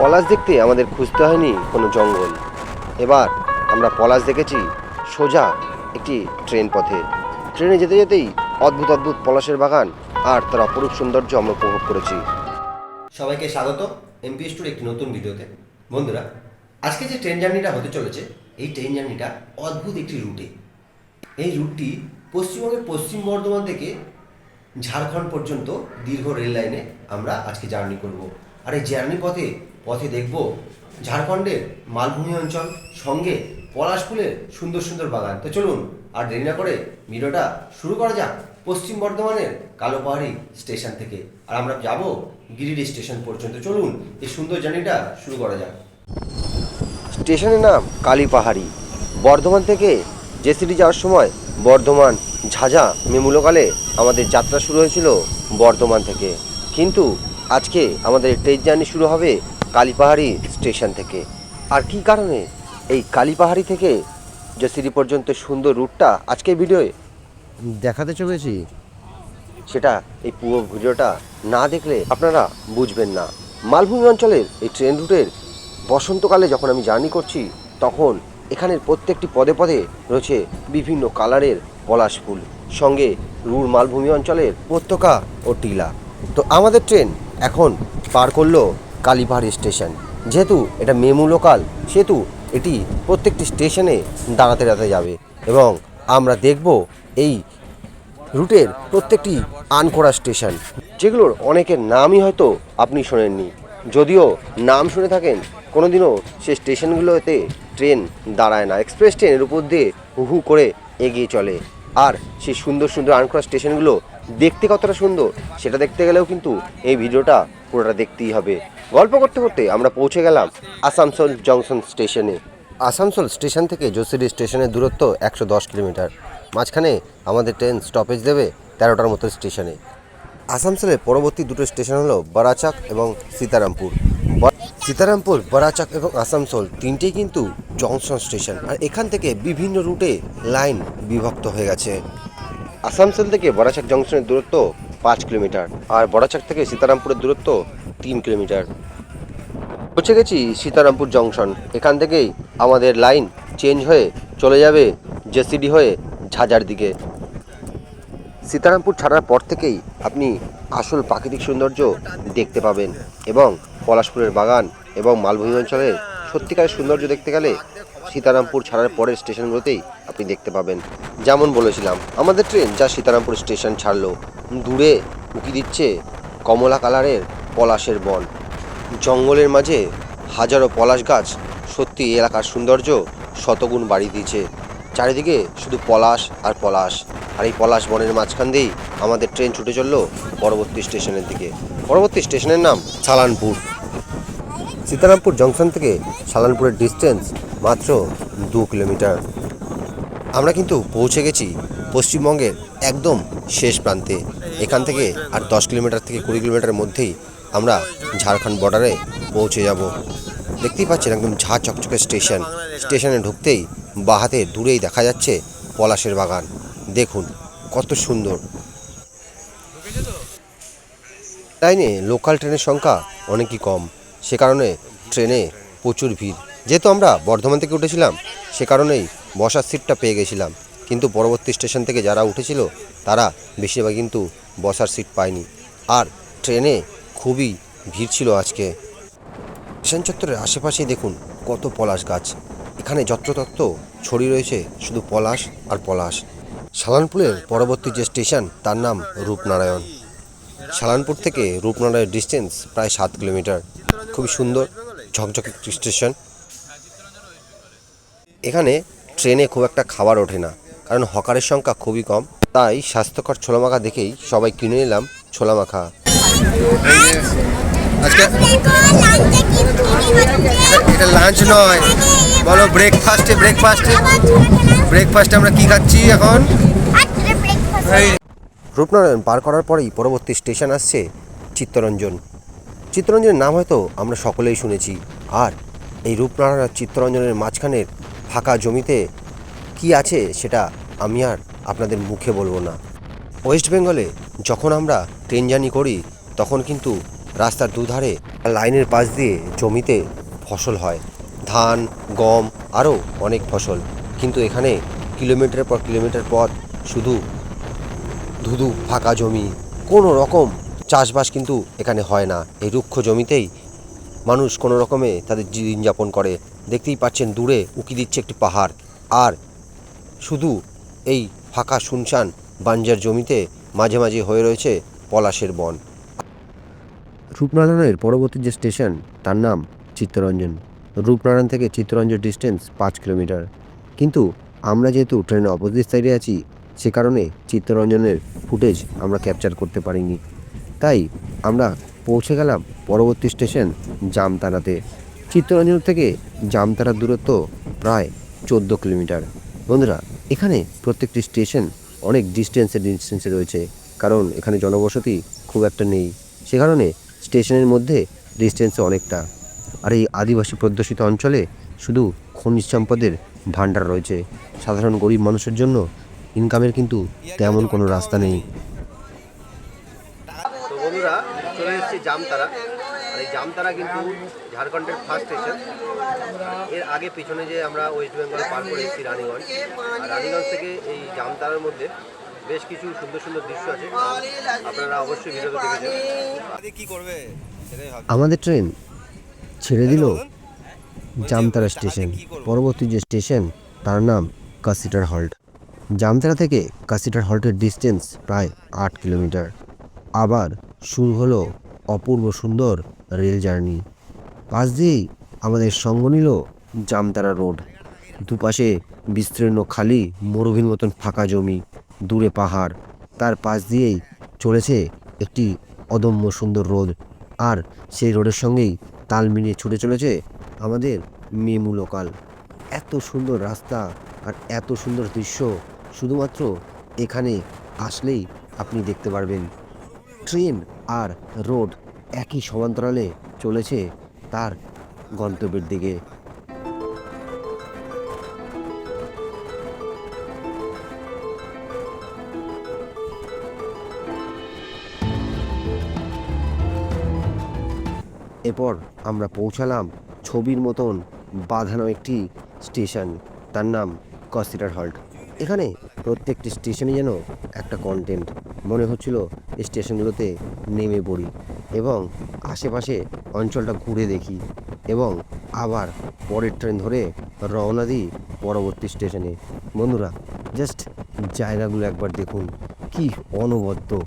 পলাশ দেখতে আমাদের খুঁজতে হয়নি কোনো জঙ্গল। এবার আমরা পলাশ দেখেছি সোজা একটি ট্রেন পথে। ট্রেনে যেতে যেতেই অদ্ভুত অদ্ভুত পলাশের বাগান আর তার অপরূপ সৌন্দর্য আমরা উপভোগ করেছি। সবাইকে স্বাগত এমপিএস টুর একটি নতুন ভিডিওতে। বন্ধুরা, আজকে যে ট্রেন জার্নিটা হতে চলেছে, এই ট্রেন জার্নিটা অদ্ভুত একটি রুটে। এই রুটটি পশ্চিমবঙ্গের পশ্চিম বর্ধমান থেকে ঝাড়খণ্ড পর্যন্ত দীর্ঘ রেল লাইনে আমরা আজকে জার্নি করব। আর এই জার্নি পথে পথে দেখব ঝাড়খণ্ডের মালভূমি অঞ্চল, সঙ্গে পলাশ ফুলের সুন্দর সুন্দর বাগান। তো চলুন, আর দেরি না করে ভিডিওটা শুরু করা যাক পশ্চিম বর্ধমানের কালোপাহাড়ি স্টেশন থেকে। আর আমরা যাব গিরিডি স্টেশন পর্যন্ত। চলুন, এই সুন্দর জার্নিটা শুরু করা যাক। স্টেশনের নাম কালীপাহাড়ি বর্ধমান থেকে জেসিডি যাওয়ার সময় বর্ধমান, ঝাঝা, মেমুলোকালে আমাদের যাত্রা শুরু হয়েছিল বর্ধমান থেকে। কিন্তু আজকে আমাদের ট্রেন জার্নি শুরু হবে কালীপাহাড়ি স্টেশন থেকে। আর কি কারণে এই কালীপাহাড়ি থেকে জেসিডি পর্যন্ত সুন্দর রুটটা আজকে ভিডিওয়ে? দেখাতে চলেছি। সেটা এই পুরো ভিডিওটা না দেখলে আপনারা বুঝবেন না। মালভূমি অঞ্চলের এই ট্রেন রুটের বসন্তকালে যখন আমি জার্নি করছি তখন এখানের প্রত্যেকটি পদে পদে রয়েছে বিভিন্ন কালারের পলাশ ফুল সঙ্গে রুর মালভূমি অঞ্চলের উপত্যকা ও টিলা। তো আমাদের ট্রেন এখন পার করল কালীপাহাড়ি স্টেশন। যেহেতু এটা মেমু লোকাল সেহেতু এটি প্রত্যেকটি স্টেশনে দাঁড়াতে দাঁড়াতে যাবে এবং আমরা দেখব এই রুটের প্রত্যেকটি আনকোড়া স্টেশন যেগুলোর অনেকের নামই হয়তো আপনি শোনেননি। যদিও নাম শুনে থাকেন, কোনোদিনও সে স্টেশনগুলোতে ট্রেন দাঁড়ায় না। এক্সপ্রেস ট্রেনের উপর দিয়ে হু করে এগিয়ে চলে। আর সেই সুন্দর সুন্দর আনকোড়া স্টেশনগুলো দেখতে কতটা সুন্দর, সেটা দেখতে গেলেও কিন্তু এই ভিডিওটা পুরোটা দেখতেই হবে। গল্প করতে করতে আমরা পৌঁছে গেলাম আসানসোল জংশন স্টেশনে। আসানসোল স্টেশন থেকে যোশিডি স্টেশনের দূরত্ব একশো দশ কিলোমিটার। মাঝখানে আমাদের ট্রেন স্টপেজ দেবে তেরোটার মতো স্টেশনে। আসানসোলের পরবর্তী দুটো স্টেশন হলো বরাচাক এবং সীতারামপুর। সীতারামপুর বরাচাক এবং আসানসোল তিনটেই কিন্তু জংশন স্টেশন। আর এখান থেকে বিভিন্ন রুটে লাইন বিভক্ত হয়ে গেছে। আসানসোল থেকে বরাচাক জংশনের দূরত্ব পাঁচ কিলোমিটার। আর বরাচাক থেকে সীতারামপুরের দূরত্ব তিন কিলোমিটার। পৌঁছে গেছি সীতারামপুর জংশন। এখান থেকেই আমাদের লাইন চেঞ্জ হয়ে চলে যাবে জেসিডি হয়ে ঝাঁঝার দিকে। সীতারামপুর ছাড়ার পর থেকেই আপনি আসল প্রাকৃতিক সৌন্দর্য দেখতে পাবেন এবং পলাশপুরের বাগান এবং মালভূমি অঞ্চলের সত্যিকারের সৌন্দর্য দেখতে গেলে সীতারামপুর ছাড়ার পরের স্টেশনগুলোতেই আপনি দেখতে পাবেন। যেমন বলেছিলাম, আমাদের ট্রেন যা সীতারামপুর স্টেশন ছাড়লো। দূরে উঁকি দিচ্ছে কমলা কালারের পলাশের বন। জঙ্গলের মাঝে হাজারো পলাশ গাছ সত্যি এলাকার সৌন্দর্য শতগুণ বাড়িয়ে দিয়েছে। চারিদিকে শুধু পলাশ আর পলাশ। আর এই পলাশ বনের মাঝখান দিয়েই আমাদের ট্রেন ছুটে চলল পরবর্তী স্টেশনের দিকে। পরবর্তী স্টেশনের নাম সালানপুর। সীতারামপুর জংশন থেকে সালানপুরের ডিস্টেন্স মাত্র দু কিলোমিটার। আমরা কিন্তু পৌঁছে গেছি পশ্চিমবঙ্গের একদম শেষ প্রান্তে। এখান থেকে আর দশ কিলোমিটার থেকে কুড়ি কিলোমিটারের মধ্যেই আমরা ঝাড়খণ্ড বর্ডারে পৌঁছে যাব। দেখতেই পাচ্ছেন একদম ঝা চকচকে স্টেশন। স্টেশনে ঢুকতেই বাহাতে দূরেই দেখা যাচ্ছে পলাশের বাগান। দেখুন, কত সুন্দর। লাইনে লোকাল ট্রেনের সংখ্যা অনেকই কম। সে কারণে ট্রেনে প্রচুর ভিড়। যেহেতু আমরা বর্ধমান থেকে উঠেছিলাম, সে কারণেই বসার সিটটা পেয়ে গেছিলাম। কিন্তু পরবর্তী স্টেশন থেকে যারা উঠেছিল, তারা বেশিরভাগ কিন্তু বসার সিট পায়নি আর ট্রেনে খুবই ভিড় ছিল আজকে। স্টেশন চত্বরের আশেপাশেই দেখুন কত পলাশ গাছ। এখানে যত্রতত্র ছড়িয়ে রয়েছে শুধু পলাশ আর পলাশ। সালানপুরের পরবর্তী যে স্টেশন, তার নাম রূপনারায়ণ। সালানপুর থেকে রূপনারায়ণ ডিস্টেন্স প্রায় সাত কিলোমিটার। খুবই সুন্দর, ঝকঝকে একটি স্টেশন। এখানে ট্রেনে খুব একটা খাবার ওঠে না, কারণ হকারের সংখ্যা খুবই কম। তাই স্বাস্থ্যকর ছোলা মাখা দেখেই সবাই কিনে নিলাম ছোলা মাখা এটা লাঞ্চ নয়। বলো ব্রেকফাস্টে ব্রেকফাস্টে ব্রেকফাস্টে আমরা কি খাচ্ছি এখন? রূপনারায়ণ পার করার পরেই পরবর্তী স্টেশন আসছে চিত্তরঞ্জন। চিত্তরঞ্জনের নাম হয়তো আমরা সকলেই শুনেছি। আর এই রূপনারায়ণ চিত্তরঞ্জনের মাঝখানের ফাঁকা জমিতে কি আছে সেটা আমি আর আপনাদের মুখে বলব না। ওয়েস্ট বেঙ্গলে যখন আমরা ট্রেন জার্নি করি, তখন কিন্তু রাস্তার দুধারে লাইনের পাশ দিয়ে জমিতে ফসল হয়। ধান, গম আরও অনেক ফসল। কিন্তু এখানে কিলোমিটার পর কিলোমিটার পথ শুধু ধুধু ফাঁকা জমি, কোনো রকম চাষবাস কিন্তু এখানে হয় না। এই রুক্ষ জমিতেই মানুষ কোনো রকমে তাদের দিন যাপন করে। দেখতেই পাচ্ছেন দূরে উকি দিচ্ছে একটি পাহাড়। আর শুধু এই ফাঁকা শুনশান বাঞ্জার জমিতে মাঝে মাঝে হয়ে রয়েছে পলাশের বন। রূপনারায়ণের পরবর্তী যে স্টেশন, তার নাম চিত্তরঞ্জন। রূপনারায়ণ থেকে চিত্তরঞ্জন ডিস্টেন্স পাঁচ কিলোমিটার। কিন্তু আমরা যেহেতু ট্রেনের অপোজিট সাইডে আছি, সে কারণে চিত্তরঞ্জনের ফুটেজ আমরা ক্যাপচার করতে পারিনি। তাই আমরা পৌঁছে গেলাম পরবর্তী স্টেশন জামতারাতে। চিত্তরঞ্জন থেকে জামতারার দূরত্ব প্রায় চোদ্দ কিলোমিটার। বন্ধুরা, এখানে প্রত্যেকটি স্টেশন অনেক ডিস্টেন্সে ডিস্টেন্সে রয়েছে, কারণ এখানে জনবসতি খুব একটা নেই। সে কারণে স্টেশনের মধ্যে ডিস্টেন্সে অনেকটা। আর এই আদিবাসী প্রদর্শিত অঞ্চলে শুধু খনিজ সম্পদের ভাণ্ডার রয়েছে। সাধারণ গরিব মানুষের জন্য ইনকামের কিন্তু তেমন কোনো রাস্তা নেই। বন্ধুরা, চলে এসেছি জামতারা। জামতারা কিন্তু ঝাড়খণ্ডের ফার্স্ট স্টেশনের আগে পিছনে যে আমরা ওয়েস্ট বেঙ্গল পার করে এসেছি রানীগঞ্জ। আর রানীগঞ্জ থেকে এই জামতারার মধ্যে বেশ কিছু সুন্দর সুন্দর দৃশ্য আছে। আপনারা অবশ্যই ভিডিওতে দেখেছেন কি করবে? আমাদের ট্রেন ছেড়ে দিল জামতারা স্টেশন। পরবর্তী যে স্টেশন তার নাম কাসিটার হল্ট। জামতারা থেকে কাসিটার হল্টের ডিস্টেন্স প্রায় আট কিলোমিটার আবার শুরু হলো অপূর্ব সুন্দর রেল জার্নি। পাশ দিয়েই আমাদের সঙ্গ নিল জামতারা রোড। দুপাশে বিস্তীর্ণ খালি মরুভূমির মতন ফাঁকা জমি, দূরে পাহাড়। তার পাশ দিয়েই চলেছে একটি অদম্য সুন্দর রোদ আর সেই রোডের সঙ্গেই তাল মিলিয়ে ছুটে চলেছে আমাদের মেমু লোকাল। এত সুন্দর রাস্তা আর এত সুন্দর দৃশ্য শুধুমাত্র এখানে আসলেই আপনি দেখতে পারবেন। ট্রেন আর রোড একই সমান্তরালে চলেছে তার গন্তব্যের দিকে। এরপর আমরা পৌঁছালাম ছবির মতন বাঁধানো একটি স্টেশন, তার নাম কস্টিটার হল্ট। এখানে প্রত্যেকটি স্টেশনে যেন একটা কন্টেন্ট মনে হচ্ছিল স্টেশনগুলোতে নেমে পড়ি। এবং আশেপাশে অঞ্চলটা ঘুরে দেখি এবং আবার পরের ট্রেন ধরে রওনা দিই পরবর্তী স্টেশনে। বন্ধুরা জাস্ট জায়গাগুলো একবার দেখুন। কি অনবদ্য।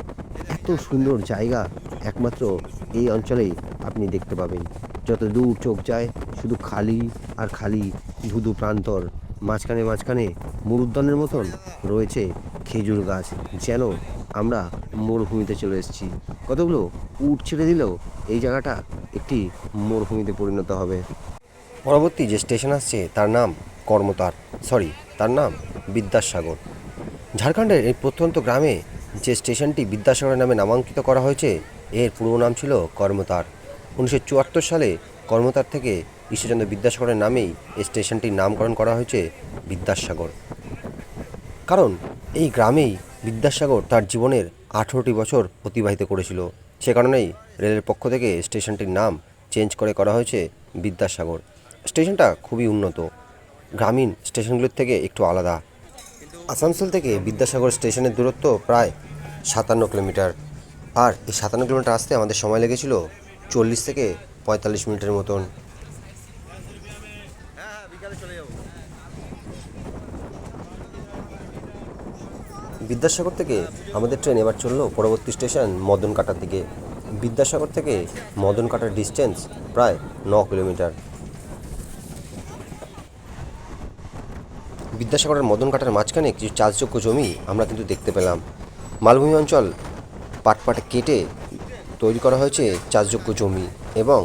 এত সুন্দর জায়গা একমাত্র এই অঞ্চলেই আপনি দেখতে পাবেন। যত দূর চোখ যায়, শুধু খালি আর খালি ধুধু প্রান্তর। মাঝখানে মাঝখানে মরুদ্যানের মতন রয়েছে খেজুর গাছ, যেন আমরা মরুভূমিতে চলে এসেছি। কতগুলো উট ছেড়ে দিলেও এই জায়গাটা একটি মরুভূমিতে পরিণত হবে। পরবর্তী যে স্টেশন আসছে, তার নাম কর্মতার। সরি, তার নাম বিদ্যাসাগর। ঝাড়খণ্ডের এই প্রত্যন্ত গ্রামে যে স্টেশনটি বিদ্যাসাগরের নামে নামাঙ্কিত করা হয়েছে, এর পুরো নাম ছিল কর্মতার। উনিশশো চুয়াত্তর সালে কর্মতার থেকে ঈশ্বরচন্দ্র বিদ্যাসাগরের নামেই এই স্টেশনটির নামকরণ করা হয়েছে বিদ্যাসাগর। কারণ এই গ্রামেই বিদ্যাসাগর তার জীবনের আঠেরোটি বছর অতিবাহিত করেছিল। সে কারণেই রেলের পক্ষ থেকে স্টেশনটির নাম চেঞ্জ করে করা হয়েছে বিদ্যাসাগর। স্টেশনটা খুবই উন্নত। গ্রামীণ স্টেশনগুলির থেকে একটু আলাদা। আসানসোল থেকে বিদ্যাসাগর স্টেশনের দূরত্ব প্রায় সাতান্ন কিলোমিটার। আর এই সাতান্ন কিলোমিটার আসতে আমাদের সময় লেগেছিল চল্লিশ থেকে পঁয়তাল্লিশ মিনিটের মতন হ্যাঁ হ্যাঁ বিকালে চলে যাব বিদ্যাসাগর থেকে আমাদের ট্রেন এবার চলল পরবর্তী স্টেশন মদনকাটার দিকে। বিদ্যাসাগর থেকে মদনকাটার ডিস্টেন্স প্রায় ন কিলোমিটার। বিদ্যাসাগরের মদনকাটার মাঝখানে কিছু চাষযোগ্য জমি আমরা কিন্তু দেখতে পেলাম। মালভূমি অঞ্চল পাট পাট কেটে তৈরি করা হয়েছে চাষযোগ্য জমি এবং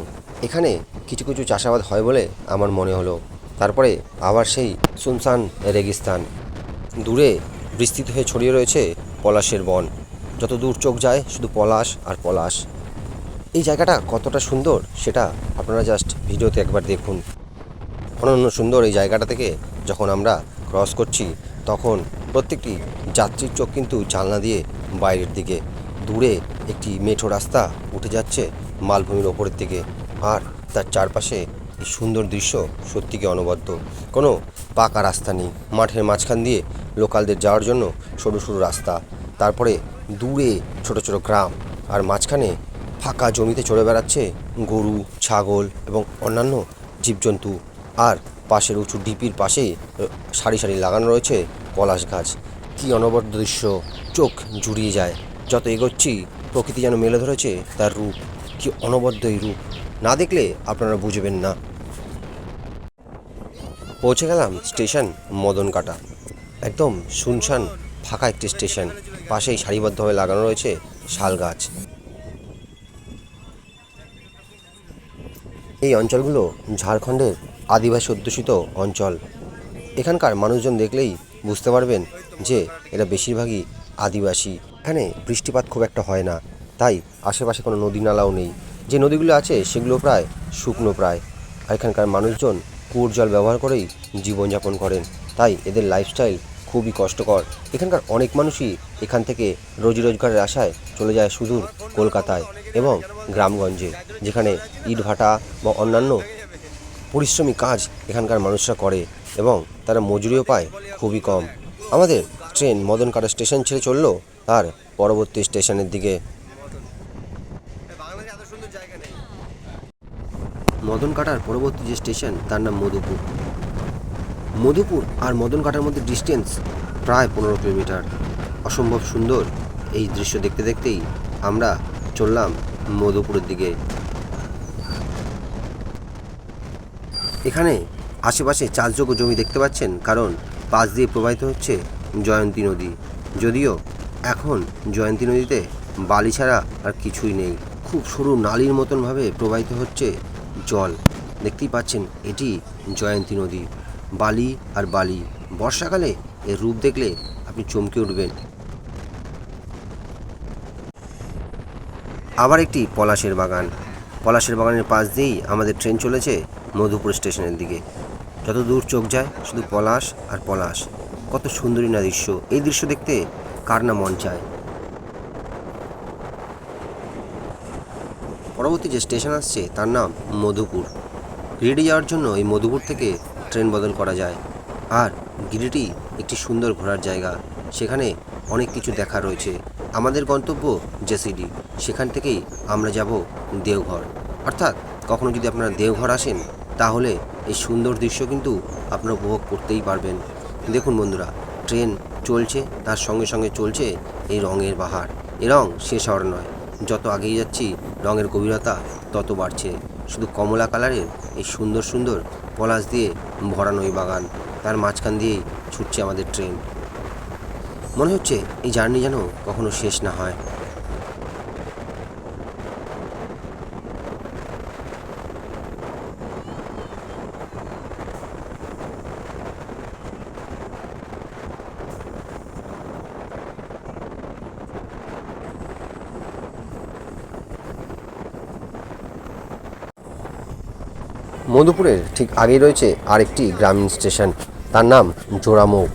এখানে কিছু কিছু চাষাবাদ হয় বলে আমার মনে হলো। তারপরে আবার সেই সুনসান রেগিস্তান। দূরে বিস্তৃত হয়ে ছড়িয়ে রয়েছে পলাশের বন। যত দূর চোখ যায়, শুধু পলাশ আর পলাশ। এই জায়গাটা কতটা সুন্দর, সেটা আপনারা জাস্ট ভিডিওতে একবার দেখুন। অনন্য সুন্দর এই জায়গাটা থেকে যখন আমরা ক্রস করছি, তখন প্রত্যেকটি যাত্রীর চোখ কিন্তু জানলা দিয়ে বাইরের দিকে। দূরে একটি মেঠো রাস্তা উঠে যাচ্ছে মালভূমির ওপরের দিকে। আর তার চারপাশে সুন্দর দৃশ্য সত্যিকে অনবদ্য। কোনো পাকা রাস্তা নেই। মাঠের মাঝখান দিয়ে লোকালদের যাওয়ার জন্য সরু সরু রাস্তা। তারপরে দূরে ছোট ছোট গ্রাম। আর মাঝখানে ফাঁকা জমিতে চড়ে বেড়াচ্ছে গরু ছাগল এবং অন্যান্য জীবজন্তু। আর পাশের উঁচু ডিপির আহ, সারি সারি লাগানো রয়েছে পলাশ গাছ। কি অনবদ্য দৃশ্য! চোখ জুড়িয়ে যায়। যত এগোচ্ছি প্রকৃতি যেন মেলে ধরেছে তার রূপ। কি অনবদ্য এই রূপ! না দেখলে আপনারা বুঝবেন না। পৌঁছে গেলাম স্টেশন মদন কাটা একদম শুনশান ফাঁকা একটি স্টেশন। পাশেই সারিবদ্ধভাবে লাগানো রয়েছে শাল গাছ। এই অঞ্চলগুলো ঝাড়খণ্ডের আদিবাসী অধ্যুষিত অঞ্চল। এখানকার মানুষজন দেখলেই বুঝতে পারবেন যে এরা বেশিরভাগই আদিবাসী। এখানে বৃষ্টিপাত খুব একটা হয় না। তাই আশেপাশে কোনো নদী নালাও নেই। যে নদীগুলো আছে সেগুলো প্রায় শুকনো প্রায়। আর এখানকার মানুষজন কুয়োর জল ব্যবহার করেই জীবনযাপন করেন। তাই এদের লাইফস্টাইল খুবই কষ্টকর। এখানকার অনেক মানুষই এখান থেকে রোজি রোজগারের আশায় চলে যায় সুদূর কলকাতায় এবং গ্রামগঞ্জে, যেখানে ইট ভাটা বা অন্যান্য পরিশ্রমী কাজ এখানকার মানুষরা করে এবং তারা মজুরিও পায় খুবই কম। আমাদের ট্রেন মদনকাটা স্টেশন ছেড়ে চলল তার পরবর্তী স্টেশনের দিকে বাংলাদেশে এত সুন্দর জায়গা নেই মদন কাটার পরবর্তী যে স্টেশন, তার নাম মধুপুর। মধুপুর আর মদন কাটার মধ্যে ডিস্টেন্স প্রায় পনেরো কিলোমিটার। অসম্ভব সুন্দর এই দৃশ্য দেখতে দেখতেই আমরা চললাম মধুপুরের দিকে। এখানে আশেপাশে চাষযোগ্য জমি দেখতে পাচ্ছেন, কারণ পাশ দিয়ে প্রবাহিত হচ্ছে জয়ন্তী নদী। যদিও এখন জয়ন্তী নদীতে বালি ছাড়া আর কিছুই নেই। খুব সরু নালীর মতনভাবে প্রবাহিত হচ্ছে জল। দেখতেই পাচ্ছেন, এটি জয়ন্তী নদী। বালি আর বালি। বর্ষাকালে এর রূপ দেখলে আপনি চমকে উঠবেন। আবার একটি পলাশের বাগান। পলাশের বাগানের পাশ দিয়েই আমাদের ট্রেন চলেছে মধুপুর স্টেশনের দিকে। যত দূর চোখ যায়, শুধু পলাশ আর পলাশ। কত সুন্দরী না দৃশ্য। এই দৃশ্য দেখতে কার না মন চায়? পরবর্তী যে স্টেশন আসছে, তার নাম মধুপুর। গিরিডি যাওয়ার জন্য এই মধুপুর থেকে ট্রেন বদল করা যায়। আর গিরিটি একটি সুন্দর ঘোরার জায়গা। সেখানে অনেক কিছু দেখা রয়েছে। আমাদের গন্তব্য জেসিডি। সেখান থেকেই আমরা যাব দেওঘর। অর্থাৎ কখনো যদি আপনারা দেওঘর আসেন, তাহলে এই সুন্দর দৃশ্য কিন্তু আপনারা উপভোগ করতেই পারবেন। দেখুন বন্ধুরা, ট্রেন চলছে, তার সঙ্গে সঙ্গে চলছে এই রঙের বাহার এ রং শেষ হওয়ার নয়। যত আগেই যাচ্ছি, রঙের গভীরতা তত বাড়ছে। শুধু কমলা কালারের এই সুন্দর সুন্দর পলাশ দিয়ে ভরানো এই বাগান, তার মাঝখান দিয়েই ছুটছে আমাদের ট্রেন। মনে হচ্ছে এই জার্নি যেন কখনো শেষ না হয়। মধুপুরের ঠিক আগেই রয়েছে আরেকটি গ্রামীণ স্টেশন। তার নাম জোড়ামৌ।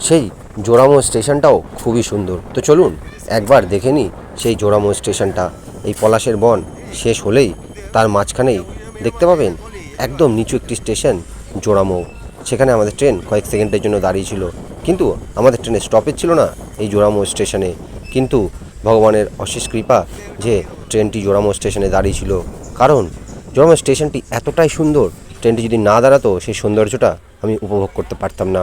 সেই জোড়ামৌ স্টেশনটাও খুবই সুন্দর। তো চলুন একবার দেখে নিই সেই জোড়ামৌ স্টেশনটা। এই পলাশের বন শেষ হলেই তার মাঝখানেই দেখতে পাবেন একদম নিচু একটি স্টেশন জোড়ামৌ। সেখানে আমাদের ট্রেন কয়েক সেকেন্ডের জন্য দাঁড়িয়ে ছিল। কিন্তু আমাদের ট্রেনের স্টপেজ ছিল না এই জোড়ামৌ স্টেশনে। কিন্তু ভগবানের অশেষ কৃপা যে ট্রেনটি জোড়ামৌ স্টেশনে দাঁড়িয়ে ছিল। কারণ জোড়ামৌ স্টেশনটি এতটাই সুন্দর, ট্রেনটি যদি না দাঁড়াতো সেই সৌন্দর্যটা আমি উপভোগ করতে পারতাম না।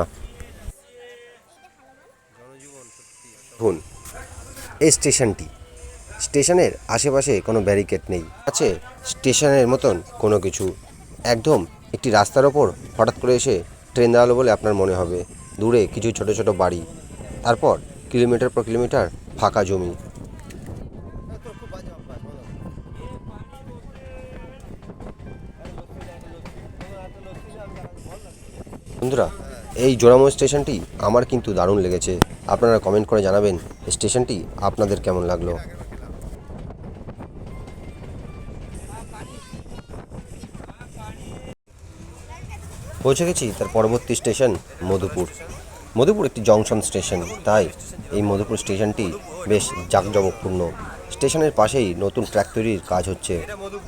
দেখুন, এই স্টেশনটি। স্টেশনের আশেপাশে কোনো ব্যারিকেড নেই। আছে স্টেশনের মতন কোনো কিছু। একদম একটি রাস্তার ওপর হঠাৎ করে এসে ট্রেন দাঁড়াল বলে আপনার মনে হবে। দূরে কিছু ছোট ছোট বাড়ি। তারপর কিলোমিটার পর কিলোমিটার ফাঁকা জমি। বন্ধুরা, এই জোড়ামো স্টেশনটি আমার কিন্তু দারুণ লেগেছে। আপনারা কমেন্ট করে জানাবেন, স্টেশনটি আপনাদের কেমন লাগল? পৌঁছে গেছি তার পরবর্তী স্টেশন, মধুপুর। মধুপুর একটি জংশন স্টেশন, তাই এই মধুপুর স্টেশনটি বেশ জাঁকজমকপূর্ণ। স্টেশনের পাশেই নতুন ট্র্যাক তৈরির কাজ হচ্ছে।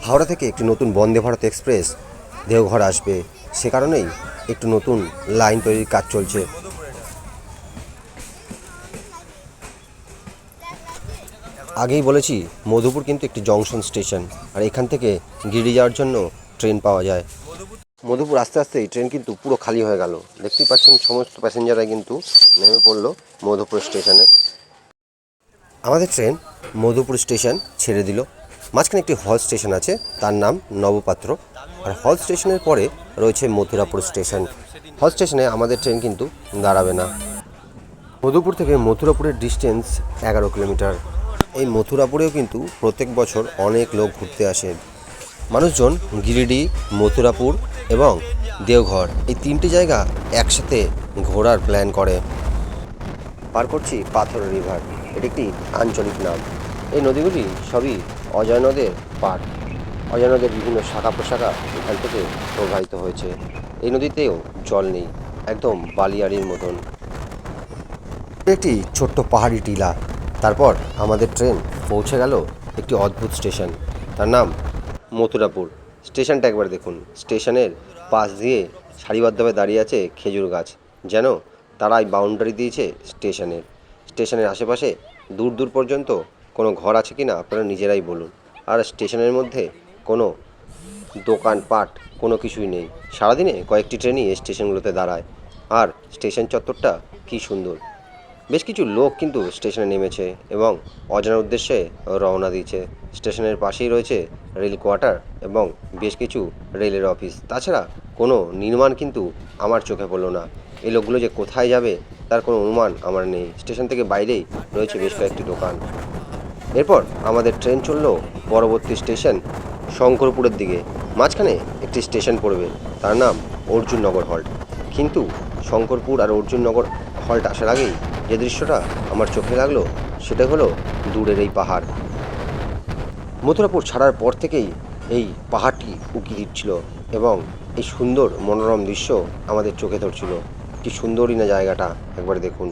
হাওড়া থেকে একটি নতুন বন্দে ভারত এক্সপ্রেস দেওঘর আসবে। সে কারণেই একটু নতুন লাইন তৈরির কাজ চলছে। আগেই বলেছি, মধুপুর কিন্তু একটি জংশন স্টেশন, আর এখান থেকে গিরিডি যাওয়ার জন্য ট্রেন পাওয়া যায়। মধুপুর আস্তে আস্তে এই ট্রেন কিন্তু পুরো খালি হয়ে গেল। দেখতেই পাচ্ছেন সমস্ত প্যাসেঞ্জাররা কিন্তু নেমে পড়ল মধুপুর স্টেশনে। আমাদের ট্রেন মধুপুর স্টেশন ছেড়ে দিল। মাঝখানে একটি হল স্টেশন আছে, তার নাম নবপাত্র। আর হল স্টেশনের পরে রয়েছে মথুরাপুর স্টেশন। হল স্টেশনে আমাদের ট্রেন কিন্তু দাঁড়াবে না। মধুপুর থেকে মথুরাপুরের ডিস্টেন্স এগারো কিলোমিটার। এই মথুরাপুরেও কিন্তু প্রত্যেক বছর অনেক লোক ঘুরতে আসে। মানুষজন গিরিডি, মথুরাপুর এবং দেওঘর এই তিনটি জায়গা একসাথে ঘোরার প্ল্যান করে। পার করছি পাথর রিভার, এটি একটি আঞ্চলিক নাম। এই নদীগুলি সবই অজয় নদের পার অজয় নদের বিভিন্ন শাখা প্রশাখা এখান থেকে প্রবাহিত হয়েছে। এই নদীতেও জল নেই, একদম বালিয়াড়ির মতন। একটি ছোট্ট পাহাড়ি টিলা। তারপর আমাদের ট্রেন পৌঁছে গেল একটি অদ্ভুত স্টেশন। তার নাম মথুরাপুর। স্টেশনটা একবার দেখুন। স্টেশনের পাশ দিয়ে সারিবদ্ধভাবে দাঁড়িয়ে আছে খেজুর গাছ, যেন তারাই বাউন্ডারি দিয়েছে স্টেশনের। স্টেশনের আশেপাশে দূর দূর পর্যন্ত কোনো ঘর আছে কি না আপনারা নিজেরাই বলুন। আর স্টেশনের মধ্যে কোনো দোকানপাট, কোনো কিছুই নেই। সারাদিনে কয়েকটি ট্রেনই স্টেশনগুলোতে দাঁড়ায়। আর স্টেশন চত্বরটা কী সুন্দর। বেশ কিছু লোক কিন্তু স্টেশনে নেমেছে এবং অজানার উদ্দেশ্যে রওনা দিয়েছে। স্টেশনের পাশেই রয়েছে রেল কোয়ার্টার এবং বেশ কিছু রেলের অফিস। তাছাড়া কোনো নির্মাণ কিন্তু আমার চোখে পড়ল না। এই লোকগুলো যে কোথায় যাবে তার কোনো অনুমান আমার নেই। স্টেশন থেকে বাইরেই রয়েছে বেশ কয়েকটি দোকান। এরপর আমাদের ট্রেন চলল পরবর্তী স্টেশন শঙ্করপুরের দিকে। মাঝখানে একটি স্টেশন পড়বে। তার নাম অর্জুননগর হল্ট। কিন্তু শঙ্করপুর আর অর্জুননগর হল্ট আসার আগেই যে দৃশ্যটা আমার চোখে লাগল, সেটা হলো দূরের এই পাহাড়। মথুরাপুর ছাড়ার পর থেকেই এই পাহাড়টি উঁকি দিচ্ছিল এবং এই সুন্দর মনোরম দৃশ্য আমাদের চোখে ধরছিল। কি সুন্দরই না জায়গাটা, একবার দেখুন।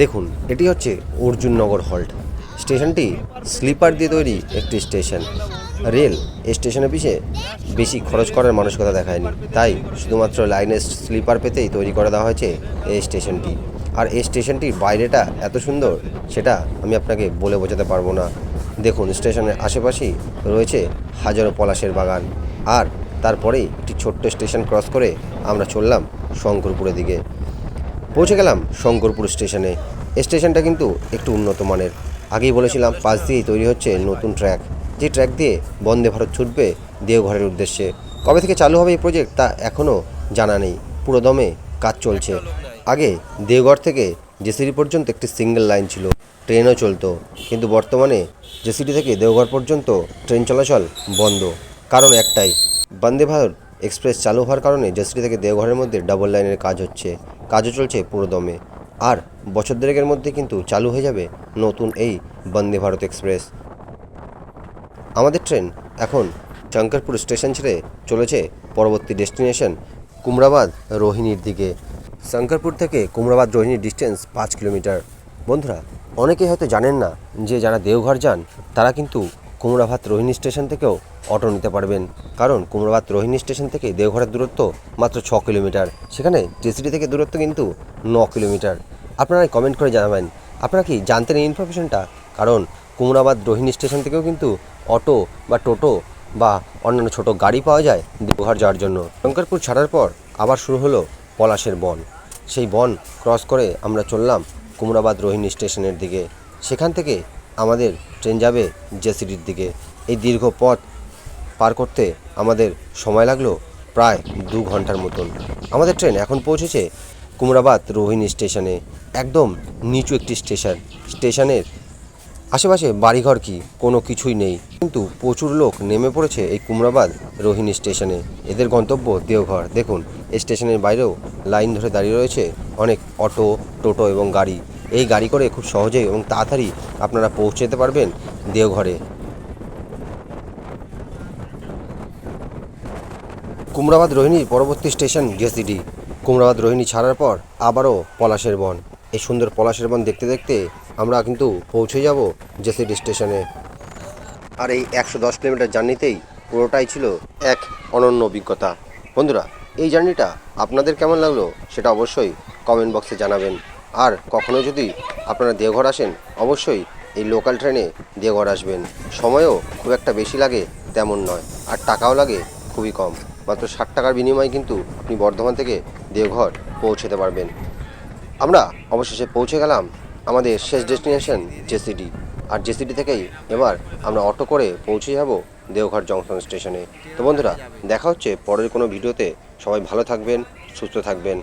দেখুন, এটি হচ্ছে অর্জুননগর হল্ট। স্টেশনটি স্লিপার দিয়ে তৈরি একটি স্টেশন। রেল এই স্টেশনের পিছে বেশি খরচ করার মানসিকতা দেখায়নি। তাই শুধুমাত্র লাইনের স্লিপার পেতেই তৈরি করে দেওয়া হয়েছে এই স্টেশনটি। আর এই স্টেশনটির বাইরেটা এত সুন্দর, সেটা আমি আপনাকে বলে বোঝাতে পারব না। দেখুন, স্টেশনের আশেপাশেই রয়েছে হাজারো পলাশের বাগান। আর তারপরেই একটি ছোট্ট স্টেশন ক্রস করে আমরা চললাম শঙ্করপুরের দিকে। পৌঁছে গেলাম শঙ্করপুর স্টেশনে। স্টেশনটা কিন্তু একটু উন্নত মানের। আগেই বলেছিলাম, পাশ দিয়েই তৈরি হচ্ছে নতুন ট্র্যাক। যে ট্র্যাক দিয়ে বন্দে ভারত ছুটবে দেওঘরের উদ্দেশ্যে। কবে থেকে চালু হবে এই প্রজেক্ট তা এখনও জানা নেই। পুরো দমে কাজ চলছে। আগে দেওঘর থেকে জেসিডি পর্যন্ত একটি সিঙ্গেল লাইন ছিল। ট্রেনও চলতো। কিন্তু বর্তমানে জেসিডি থেকে দেওঘর পর্যন্ত ট্রেন চলাচল বন্ধ। কারণ একটাই, বন্দে ভারত এক্সপ্রেস চালু হওয়ার কারণে জেসিডি থেকে দেওঘরের মধ্যে ডাবল লাইনের কাজ হচ্ছে, কাজও চলছে পুরো দমে আর বছর দেড়েকের মধ্যে কিন্তু চালু হয়ে যাবে নতুন এই বন্দে ভারত এক্সপ্রেস। আমাদের ট্রেন এখন শঙ্করপুর স্টেশন ছেড়ে চলেছে পরবর্তী ডেস্টিনেশন কুমড়াবাদ রোহিণীর দিকে। শঙ্করপুর থেকে কুমড়াবাদ রোহিণীর ডিস্টেন্স পাঁচ কিলোমিটার। বন্ধুরা অনেকে হয়তো জানেন না যে যারা দেওঘর যান, তারা কিন্তু কুমড়াভাত রোহিণী স্টেশন থেকেও অটো নিতে পারবেন। কারণ কুমড়াভাত রোহিণী স্টেশন থেকে দেওঘরের দূরত্ব মাত্র ছ কিলোমিটার। সেখানে টিসিটি থেকে দূরত্ব কিন্তু ন কিলোমিটার। আপনারা কমেন্ট করে জানাবেন, আপনারা কি জানতেন এই ইনফরমেশনটা কারণ কুমড়াবাদ রোহিণী স্টেশন থেকেও কিন্তু অটো বা টোটো বা অন্যান্য ছোট গাড়ি পাওয়া যায় দেওঘর যাওয়ার জন্য। শঙ্করপুর ছাড়ার পর আবার শুরু হলো পলাশের বন। সেই বন ক্রস করে আমরা চললাম কুমড়াবাদ রোহিণী স্টেশনের দিকে। সেখান থেকে আমাদের ট্রেন যাবে জেসিডির দিকে। এই দীর্ঘ পথ পার করতে আমাদের সময় লাগল প্রায় দু ঘণ্টার মতন। আমাদের ট্রেন এখন পৌঁছেছে কুমড়াবাদ রোহিণী স্টেশনে, একদম নিচু একটি স্টেশন। স্টেশনের আশেপাশে বাড়িঘর কি, কোনো কিছুই নেই। কিন্তু প্রচুর লোক নেমে পড়েছে এই কুমড়াবাদ রোহিণী স্টেশনে। এদের গন্তব্য দেওঘর। দেখুন, এই স্টেশনের বাইরেও লাইন ধরে দাঁড়িয়ে রয়েছে অনেক অটো, টোটো এবং গাড়ি। এই গাড়ি করে খুব সহজেই এবং তাড়াতাড়ি আপনারা পৌঁছে যেতে পারবেন দেওঘরে। কুমড়াবাদ রোহিণীর পরবর্তী স্টেশন জেসিডি। কুমড়াবাদ রোহিণী ছাড়ার পর আবারও পলাশের বন। এই সুন্দর পলাশের বন দেখতে দেখতে আমরা কিন্তু পৌঁছে যাব জেসিডি স্টেশনে। আর এই একশো দশ কিলোমিটার জার্নিতেই পুরোটাই ছিল এক অনন্য অভিজ্ঞতা। বন্ধুরা, এই জার্নিটা আপনাদের কেমন লাগল সেটা অবশ্যই কমেন্ট বক্সে জানাবেন। আর কখনো যদি আপনারা দেওঘর আসেন, অবশ্যই এই লোকাল ট্রেনে দেওঘর আসবেন। সময়ও খুব একটা বেশি লাগে তেমন নয়, আর টাকাও লাগে খুবই কম। মাত্র ষাট টাকার বিনিময়ে কিন্তু আপনি বর্ধমান থেকে দেওঘর পৌঁছতে পারবেন। আমরা অবশেষে পৌঁছে গেলাম আমাদের শেষ ডেস্টিনেশন জেসিডি। আর জেসিডি থেকেই এবার আমরা অটো করে পৌঁছে যাব দেওঘর জংশন স্টেশনে। তো বন্ধুরা, দেখা হচ্ছে পরের কোনো ভিডিওতে। সবাই ভালো থাকবেন, সুস্থ থাকবেন।